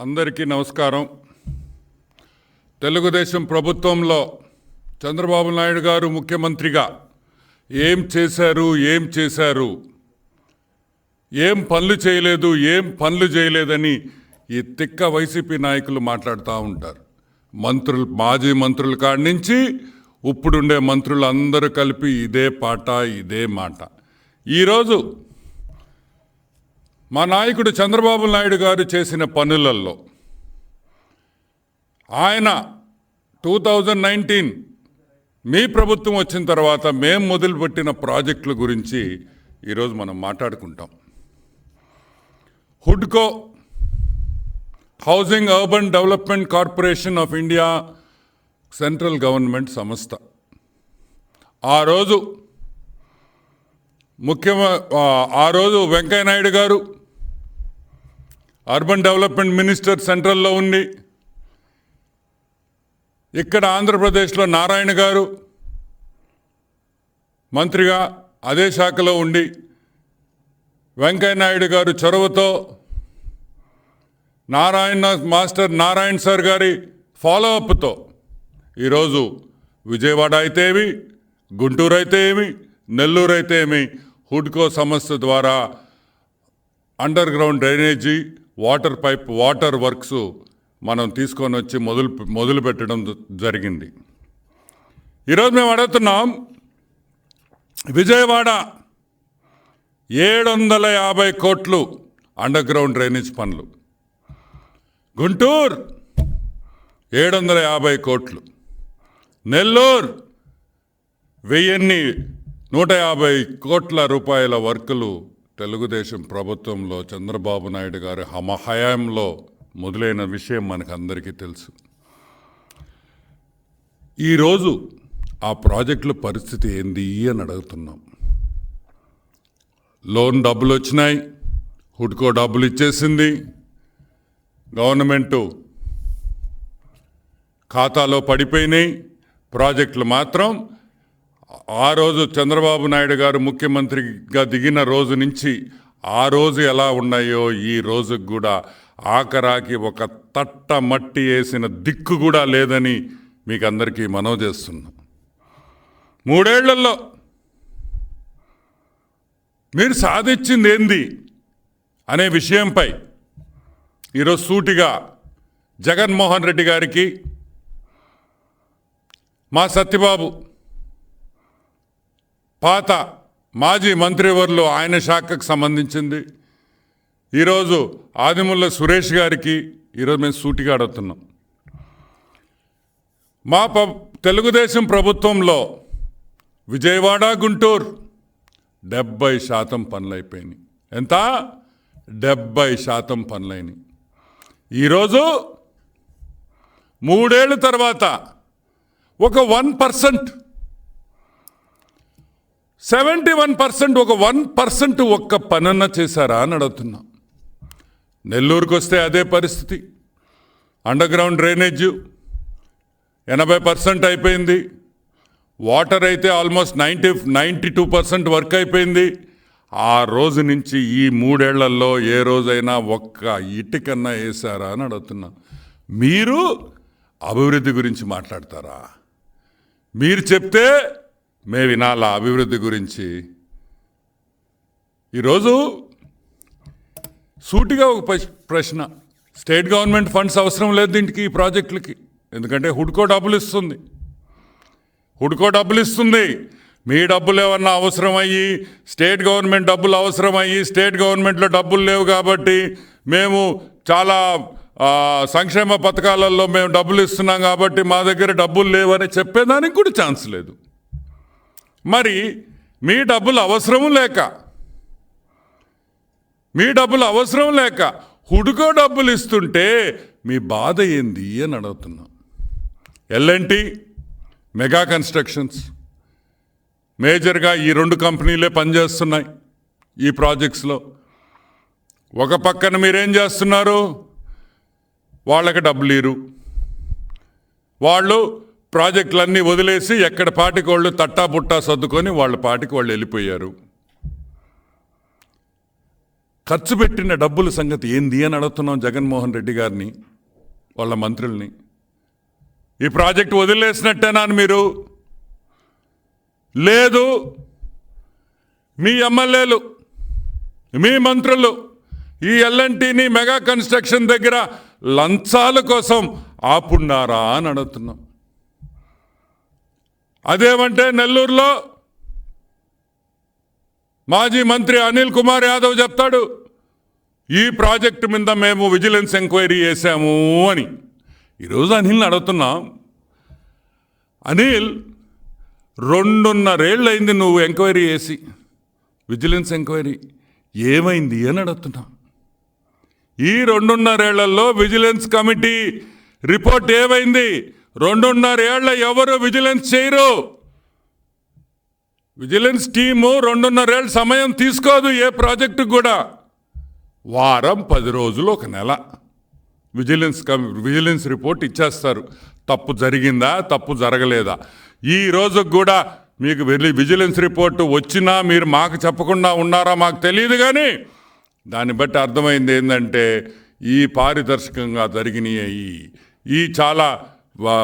అందరికీ నమస్కారం. తెలుగుదేశం ప్రభుత్వంలో చంద్రబాబు నాయుడు గారు ముఖ్యమంత్రిగా ఏం చేశారు ఏం చేశారు ఏం పనులు చేయలేదు ఏం పనులు చేయలేదని ఈ తిక్క వైసీపీ నాయకులు మాట్లాడుతూ ఉంటారు. మంత్రులు మాజీ మంత్రుల కాడి నుంచి ఇప్పుడుండే మంత్రులు అందరూ కలిపి ఇదే పాట ఇదే మాట. ఈరోజు మా నాయకుడు చంద్రబాబు నాయుడు గారు చేసిన పనులలో ఆయన టూ థౌజండ్ నైన్టీన్ మీ ప్రభుత్వం వచ్చిన తర్వాత మేము మొదలుపెట్టిన ప్రాజెక్టుల గురించి ఈరోజు మనం మాట్లాడుకుంటాం. హుడ్కో housing urban development corporation of India central government సంస్థ. ఆ రోజు ముఖ్యమ ఆ- ఆ రోజు వెంకయ్యనాయుడు గారు అర్బన్ డెవలప్మెంట్ మినిస్టర్ సెంట్రల్లో ఉండి ఇక్కడ ఆంధ్రప్రదేశ్లో నారాయణ గారు మంత్రిగా అదే శాఖలో ఉండి వెంకయ్యనాయుడు గారు చొరవతో నారాయణ మాస్టర్ నారాయణ సార్ గారి ఫాలోఅప్తో ఈరోజు విజయవాడ అయితే ఏమి గుంటూరు అయితే ఏమి నెల్లూరు అయితే ఏమి హుడ్కో సంస్థ ద్వారా underground drainage water pipe water works మనం తీసుకొని వచ్చి మొదలు మొదలు పెట్టడం జరిగింది. ఈరోజు మేము అడుగుతున్నాం విజయవాడ ఏడు వందల యాభై కోట్లు అండర్ గ్రౌండ్ డ్రైనేజ్ పనులు. గుంటూరు ఏడు వందల యాభై కోట్లు. నెల్లూరు వెయ్యిన్ని నూట యాభై కోట్ల రూపాయల వర్కులు తెలుగుదేశం ప్రభుత్వంలో చంద్రబాబు నాయుడు గారి హమహయాంలో మొదలైన విషయం మనకు అందరికీ తెలుసు. ఈరోజు ఆ ప్రాజెక్టుల పరిస్థితి ఏంది అని అడుగుతున్నాం. లోన్ డబ్బులు వచ్చినాయి హుడ్కో డబ్బులు ఇచ్చేసింది గవర్నమెంటు ఖాతాలో పడిపోయినాయి ప్రాజెక్టులు మాత్రం ఆ రోజు చంద్రబాబు నాయుడు గారు ముఖ్యమంత్రిగా దిగిన రోజు నుంచి ఆ రోజు ఎలా ఉన్నాయో ఈ రోజుకు కూడా ఆఖరాకి ఒక తట్ట మట్టి వేసిన దిక్కు కూడా లేదని మీకు అందరికీ మనవి చేస్తున్నాం. మూడేళ్ళలో మీరు సాధించింది ఏంది అనే విషయంపై ఈరోజు సూటిగా జగన్మోహన్ రెడ్డి గారికి మా సత్యబాబు పాత మాజీ మంత్రివర్లు ఆయన శాఖకు సంబంధించింది. ఈరోజు ఆదిముల్ల సురేష్ గారికి ఈరోజు మేము సూటిగా అడుగుతున్నాం. మా ప తెలుగుదేశం ప్రభుత్వంలో విజయవాడ గుంటూరు డెబ్బై శాతం పనులైపోయినాయి. ఎంత? డెబ్బై శాతం పనులైనవి ఈరోజు మూడేళ్ళ తర్వాత ఒక one percent seventy one percent ఒక వన్ పర్సెంట్ ఒక్క పనన్న చేశారా అని అడుగుతున్నా. నెల్లూరుకు వస్తే అదే పరిస్థితి. అండర్ గ్రౌండ్ డ్రైనేజ్ ఎనభై పర్సెంట్ అయిపోయింది. వాటర్ అయితే almost ninety ninety two percent work అయిపోయింది. ఆ రోజు నుంచి ఈ మూడేళ్ళలో ఏ రోజైనా ఒక్క ఇటుకన్నా వేసారా అని అడుగుతున్నా. మీరు అభివృద్ధి గురించి మాట్లాడతారా? మీరు చెప్తే మే వినాల అభివృద్ధి గురించి. ఈరోజు సూటిగా ఒక ప్రశ్- ప్రశ్న. స్టేట్ గవర్నమెంట్ ఫండ్స్ అవసరం లేదు దీనికి ఈ ప్రాజెక్టులకి. ఎందుకంటే హుడ్కో డబ్బులు ఇస్తుంది. హుడ్కో డబ్బులు ఇస్తుంది. మీ డబ్బులు ఏమన్నా అవసరం అయ్యి స్టేట్ గవర్నమెంట్ డబ్బులు అవసరమయ్యి స్టేట్ గవర్నమెంట్లో డబ్బులు లేవు కాబట్టి మేము చాలా సంక్షేమ పథకాలలో మేము డబ్బులు ఇస్తున్నాం కాబట్టి మా దగ్గర డబ్బులు లేవని చెప్పేదానికి కూడా ఛాన్స్ లేదు. మరి మీ డబ్బులు అవసరం లేక మీ డబ్బులు అవసరం లేక హుడుకో డబ్బులు ఇస్తుంటే మీ బాధ ఏంది అని అడుగుతున్నాం. ఎల్ఎన్టీ మెగా కన్స్ట్రక్షన్స్ మేజర్గా ఈ రెండు కంపెనీలే పనిచేస్తున్నాయి ఈ ప్రాజెక్ట్స్లో. ఒక పక్కన మీరేం చేస్తున్నారు? వాళ్ళకి డబ్బులు ఇరు వాళ్ళు ప్రాజెక్టులన్నీ వదిలేసి ఎక్కడ పాటికి వాళ్ళు తట్టా పుట్టా సర్దుకొని వాళ్ళ పాటికి వాళ్ళు వెళ్ళిపోయారు. ఖర్చు పెట్టిన డబ్బుల సంగతి ఏంది అని అడుగుతున్నాం జగన్మోహన్ రెడ్డి గారిని వాళ్ళ మంత్రుల్ని. ఈ ప్రాజెక్ట్ వదిలేసినట్టేనా మీరు? లేదు. మీ ఎమ్మెల్యేలు మీ మంత్రులు ఈ ఎల్ఎన్టీని మెగా కన్స్ట్రక్షన్ దగ్గర లంచాల కోసం ఆపున్నారా అని అడుగుతున్నాం. అదేమంటే నెల్లూరులో మాజీ మంత్రి అనిల్ కుమార్ యాదవ్ చెప్తాడు ఈ ప్రాజెక్టు మీద మేము విజిలెన్స్ ఎంక్వైరీ చేశాము అని. ఈరోజు అనిల్ని అడుగుతున్నాం అనిల్ రెండున్నరేళ్ళు అయింది నువ్వు ఎంక్వైరీ చేసి విజిలెన్స్ ఎంక్వైరీ ఏమైంది అని అడుగుతున్నాం. ఈ రెండున్నరేళ్ళలో విజిలెన్స్ కమిటీ రిపోర్ట్ ఏమైంది? రెండున్నరేళ్ళ ఎవరు విజిలెన్స్ చేయరు. విజిలెన్స్ టీము రెండున్నరేళ్ళ సమయం తీసుకోదు ఏ ప్రాజెక్టు కూడా. వారం పది రోజులు ఒక నెల విజిలెన్స్ కమి విజిలెన్స్ రిపోర్ట్ ఇచ్చేస్తారు. తప్పు జరిగిందా తప్పు జరగలేదా? ఈ రోజు కూడా మీకు వెళ్ళి విజిలెన్స్ రిపోర్టు వచ్చినా మీరు మాకు చెప్పకుండా ఉన్నారా మాకు తెలియదు కానీ దాన్ని బట్టి అర్థమైంది ఏంటంటే ఈ పారదర్శకంగా జరిగినాయి ఈ చాలా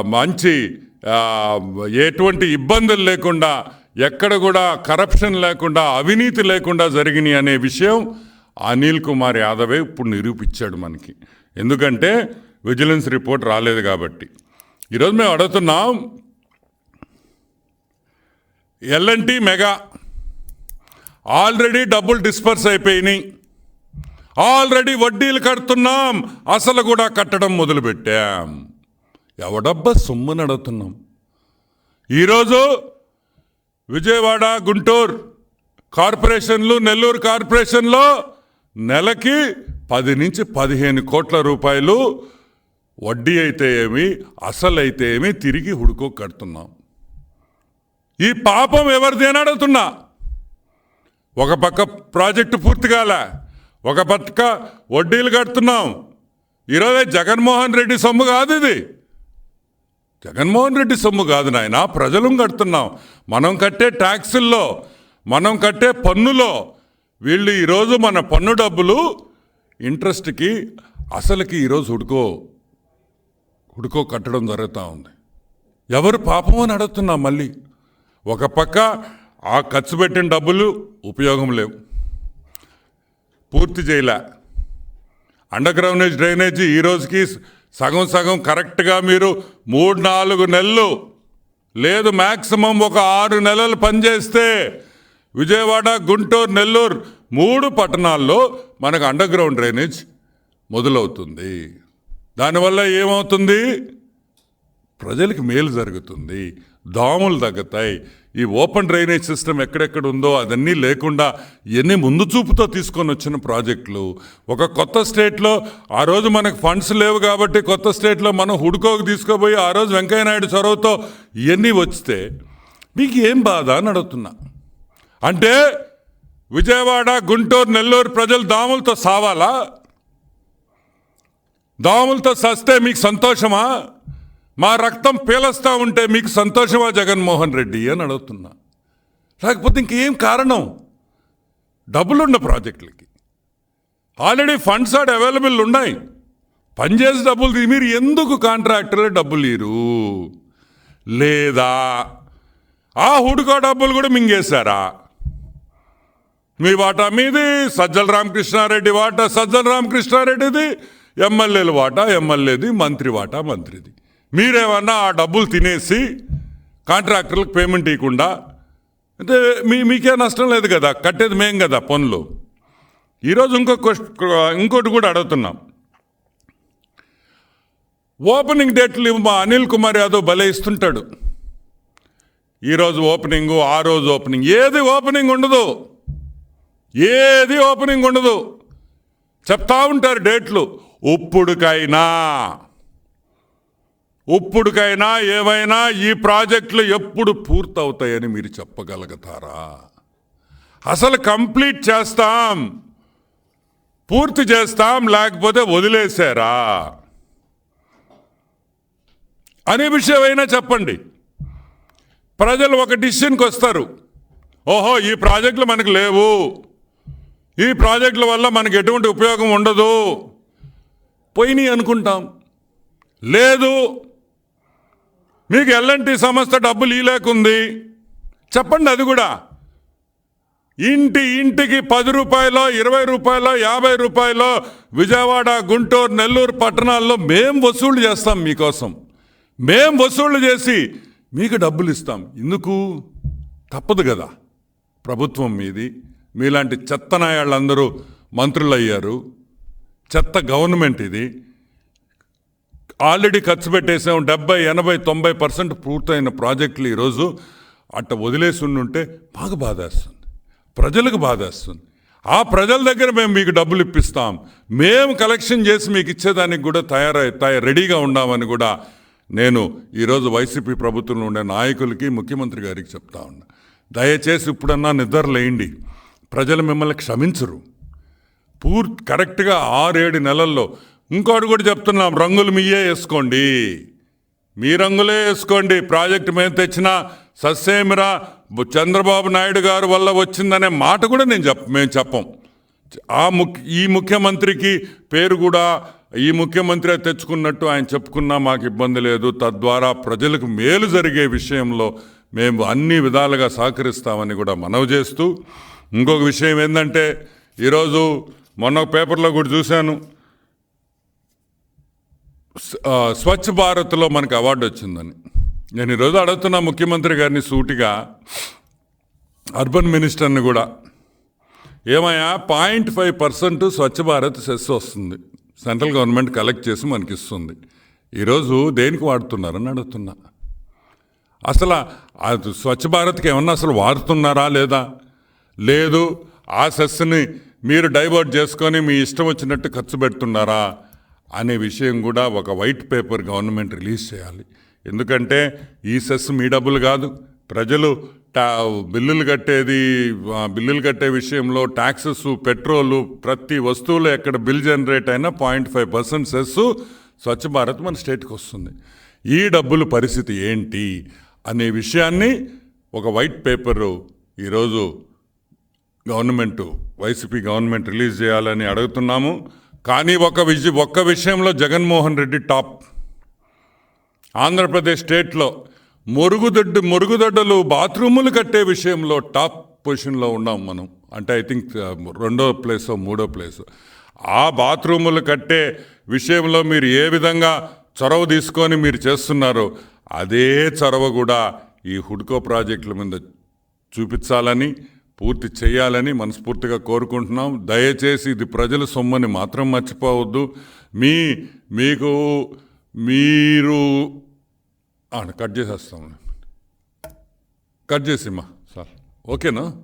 మంచి ఎటువంటి ఇబ్బందులు లేకుండా ఎక్కడ కూడా కరప్షన్ లేకుండా అవినీతి లేకుండా జరిగినాయి అనే విషయం అనిల్ కుమార్ యాదవే ఇప్పుడు నిరూపించాడు మనకి. ఎందుకంటే విజిలెన్స్ రిపోర్ట్ రాలేదు కాబట్టి. ఈరోజు మేము అడుగుతున్నాం ఎల్ఎన్టీ మెగా ఆల్రెడీ డబ్బులు డిస్పర్స్ అయిపోయినాయి. ఆల్రెడీ వడ్డీలు కడుతున్నాం అసలు కూడా కట్టడం మొదలుపెట్టాం. ఎవడబ్బా సొమ్ముని అడుగుతున్నాం ఈరోజు విజయవాడ గుంటూరు కార్పొరేషన్లు నెల్లూరు కార్పొరేషన్లో నెలకి పది నుంచి పదిహేను కోట్ల రూపాయలు వడ్డీ అయితే ఏమి అసలు అయితే ఏమి తిరిగి హుడుకో కడుతున్నాం. ఈ పాపం ఎవరిది అని అడుగుతున్నా. ఒక పక్క ప్రాజెక్టు పూర్తి కాలే ఒక పక్క వడ్డీలు కడుతున్నాం. ఈరోజే జగన్మోహన్ రెడ్డి సొమ్ము కాదు ఇది. జగన్మోహన్ రెడ్డి సొమ్ము కాదు నాయన. ప్రజలు కడుతున్నాం. మనం కట్టే ట్యాక్సుల్లో మనం కట్టే పన్నులో వీళ్ళు ఈరోజు మన పన్ను డబ్బులు ఇంట్రెస్ట్కి అసలుకి ఈరోజు హుడుకో హుడుకో కట్టడం జరుగుతూ ఉంది. ఎవరు పాపం అని అడుగుతున్నాం మళ్ళీ. ఒక పక్క ఆ ఖర్చు పెట్టిన డబ్బులు ఉపయోగం లేవు. పూర్తి చేయలే. అండర్ గ్రౌండేజ్ డ్రైనేజీ ఈ రోజుకి సగం సగం కరెక్ట్గా మీరు మూడు నాలుగు నెలలు లేదు మ్యాక్సిమం ఒక ఆరు నెలలు పనిచేస్తే విజయవాడ గుంటూరు నెల్లూరు మూడు పట్టణాల్లో మనకు అండర్ గ్రౌండ్ డ్రైనేజ్ మొదలవుతుంది. దానివల్ల ఏమవుతుంది? ప్రజలకు మేలు జరుగుతుంది. దోమలు తగ్గుతాయి. ఈ ఓపెన్ డ్రైనేజ్ సిస్టమ్ ఎక్కడెక్కడ ఉందో అదన్నీ లేకుండా ఎన్ని ముందు చూపుతో తీసుకొని వచ్చిన ప్రాజెక్టులు. ఒక కొత్త స్టేట్లో ఆ రోజు మనకు ఫండ్స్ లేవు కాబట్టి కొత్త స్టేట్లో మనం హుడుకోకు తీసుకుపోయి ఆ రోజు వెంకయ్యనాయుడు చొరవతో ఇవన్నీ వస్తే మీకు ఏం బాధ అని అడుగుతున్నా. అంటే విజయవాడ గుంటూరు నెల్లూరు ప్రజలు దాములతో సావాలా? దాములతో సస్తే మీకు సంతోషమా? మా రక్తం పీలస్తా ఉంటే మీకు సంతోషమా జగన్మోహన్ రెడ్డి అని అడుగుతున్నా. లేకపోతే ఇంకేం కారణం? డబ్బులున్న ప్రాజెక్టులకి. ఆల్రెడీ ఫండ్స్ ఆడ అవైలబుల్ ఉన్నాయి. పనిచేసి డబ్బులు మీరు ఎందుకు కాంట్రాక్టర్లు డబ్బులు ఇరు లేదా? ఆ హుడుకో డబ్బులు కూడా మింగేశారా? మీ వాటా మీది? సజ్జల రామకృష్ణారెడ్డి వాటా సజ్జల రామకృష్ణారెడ్డిది? ఎమ్మెల్యేల వాటా ఎమ్మెల్యేది మంత్రి వాటా మంత్రిది. మీరేమన్నా ఆ డబ్బులు తినేసి కాంట్రాక్టర్లకు పేమెంట్ ఇవ్వకుండా అంటే మీ మీకే నష్టం లేదు కదా కట్టేది మేం కదా పనులు. ఈరోజు ఇంకో ఇంకోటి కూడా అడుగుతున్నాం. ఓపెనింగ్ డేట్లు మా అనిల్ కుమార్ యాదవ్ భలే ఇస్తుంటాడు. ఈరోజు ఓపెనింగ్ ఆ రోజు ఓపెనింగ్ ఏది ఓపెనింగ్ ఉండదు. ఏది ఓపెనింగ్ ఉండదు. చెప్తా ఉంటారు డేట్లు ఇప్పుడుకైనా ఇప్పుడుకైనా ఏమైనా ఈ ప్రాజెక్టులు ఎప్పుడు పూర్తవుతాయని మీరు చెప్పగలుగుతారా? అసలు కంప్లీట్ చేస్తాం పూర్తి చేస్తాం లేకపోతే వదిలేశారా? అనే విషయమైనా చెప్పండి. ప్రజలు ఒక డిసిషన్కి వస్తారు. ఓహో ఈ ప్రాజెక్టులు మనకు లేవు. ఈ ప్రాజెక్టుల వల్ల మనకు ఎటువంటి ఉపయోగం ఉండదు. పోయినాయి అనుకుంటాం. లేదు మీకు ఎల్ఎన్టీ సంస్థ డబ్బులు ఇలేకుంది చెప్పండి అది కూడా. ఇంటి ఇంటికి పది రూపాయలో ఇరవై రూపాయలో యాభై రూపాయలో విజయవాడ గుంటూరు నెల్లూరు పట్టణాల్లో మేం వసూలు చేస్తాం మీకోసం. మేం వసూళ్ళు చేసి మీకు డబ్బులు ఇస్తాం. ఎందుకు? తప్పదు కదా. ప్రభుత్వం మీది. మీలాంటి చెత్త నాయాళ్ళందరూ మంత్రులు అయ్యారు చెత్త గవర్నమెంట్ ఇది. ఆల్రెడీ ఖర్చు పెట్టేసాం. డెబ్బై ఎనభై తొంభై పర్సెంట్ పూర్తయిన ప్రాజెక్టులు ఈరోజు అట్ట వదిలేసి ఉండుంటే మాకు బాధేస్తుంది. ప్రజలకు బాధేస్తుంది. ఆ ప్రజల దగ్గర మేము మీకు డబ్బులు ఇప్పిస్తాం. మేము కలెక్షన్ చేసి మీకు ఇచ్చేదానికి కూడా తయారై తయారు రెడీగా ఉన్నామని కూడా నేను ఈరోజు వైసీపీ ప్రభుత్వంలో ఉండే నాయకులకి ముఖ్యమంత్రి గారికి చెప్తా ఉన్నా. దయచేసి ఇప్పుడన్నా నిద్రలేయండి ప్రజలు మిమ్మల్ని క్షమించరు. పూర్తి కరెక్ట్గా ఆరేడు నెలల్లో ఇంకోటి కూడా చెప్తున్నాం రంగులు మీయే వేసుకోండి. మీ రంగులే వేసుకోండి. ప్రాజెక్ట్ మేము తెచ్చిన సస్సేమిరా చంద్రబాబు నాయుడు గారు వల్ల వచ్చిందనే మాట కూడా నేను చెప్ప మేము చెప్పం. ఆ ముఖ్య ఈ ముఖ్యమంత్రికి పేరు కూడా ఈ ముఖ్యమంత్రి తెచ్చుకున్నట్టు ఆయన చెప్పుకున్నా మాకు ఇబ్బంది లేదు. తద్వారా ప్రజలకు మేలు జరిగే విషయంలో మేము అన్ని విధాలుగా సహకరిస్తామని కూడా మనవి చేస్తూ ఇంకొక విషయం ఏంటంటే ఈరోజు మొన్న ఒక పేపర్లో కూడా చూశాను. స్వచ్ఛ భారత్లో మనకు అవార్డు వచ్చిందని. నేను ఈరోజు అడుగుతున్నా ముఖ్యమంత్రి గారిని సూటిగా అర్బన్ మినిస్టర్ని కూడా ఏమయ్యా point five percent Swachh Bharat cess వస్తుంది. సెంట్రల్ గవర్నమెంట్ కలెక్ట్ చేసి మనకి ఇస్తుంది ఈరోజు దేనికి వాడుతున్నారని అడుగుతున్నా. అసలు స్వచ్ఛ భారత్కి ఏమన్నా అసలు వాడుతున్నారా లేదా? లేదు ఆ సెస్ని మీరు డైవర్ట్ చేసుకొని మీ ఇష్టం వచ్చినట్టు ఖర్చు పెడుతున్నారా? అనే విషయం కూడా ఒక వైట్ పేపర్ గవర్నమెంట్ రిలీజ్ చేయాలి. ఎందుకంటే ఈ సెస్ మీ డబ్బులు కాదు. ప్రజలు టా బిల్లులు కట్టేది బిల్లులు కట్టే విషయంలో ట్యాక్సెస్ పెట్రోలు ప్రతి వస్తువులు ఎక్కడ బిల్ జనరేట్ అయినా point five percent cess Swachh Bharat మన స్టేట్కి వస్తుంది. ఈ డబ్బుల పరిస్థితి ఏంటి అనే విషయాన్ని ఒక వైట్ పేపరు ఈరోజు గవర్నమెంట్ వైసీపీ గవర్నమెంట్ రిలీజ్ చేయాలని అడుగుతున్నాము. కానీ ఒక విజ ఒక్క విషయంలో జగన్మోహన్ రెడ్డి టాప్. ఆంధ్రప్రదేశ్ స్టేట్లో మురుగుదొడ్డు మురుగుదొడ్డలు బాత్రూములు కట్టే విషయంలో టాప్ పొజిషన్లో ఉన్నాం మనం. అంటే ఐ థింక్ రెండో ప్లేస్ మూడో ప్లేస్. ఆ బాత్రూములు కట్టే విషయంలో మీరు ఏ విధంగా చొరవ తీసుకొని మీరు చేస్తున్నారో అదే చొరవ కూడా ఈ హుడ్కో ప్రాజెక్టుల మీద చూపించాలని పూర్తి చేయాలని మనస్ఫూర్తిగా కోరుకుంటున్నాం. దయచేసి ఇది ప్రజల సొమ్మని మాత్రం మర్చిపోవద్దు. మీ మీకు మీరు ఆ, కట్ చేసేస్తాం. కట్ చేసిమ్మా సార్. ఓకేనా?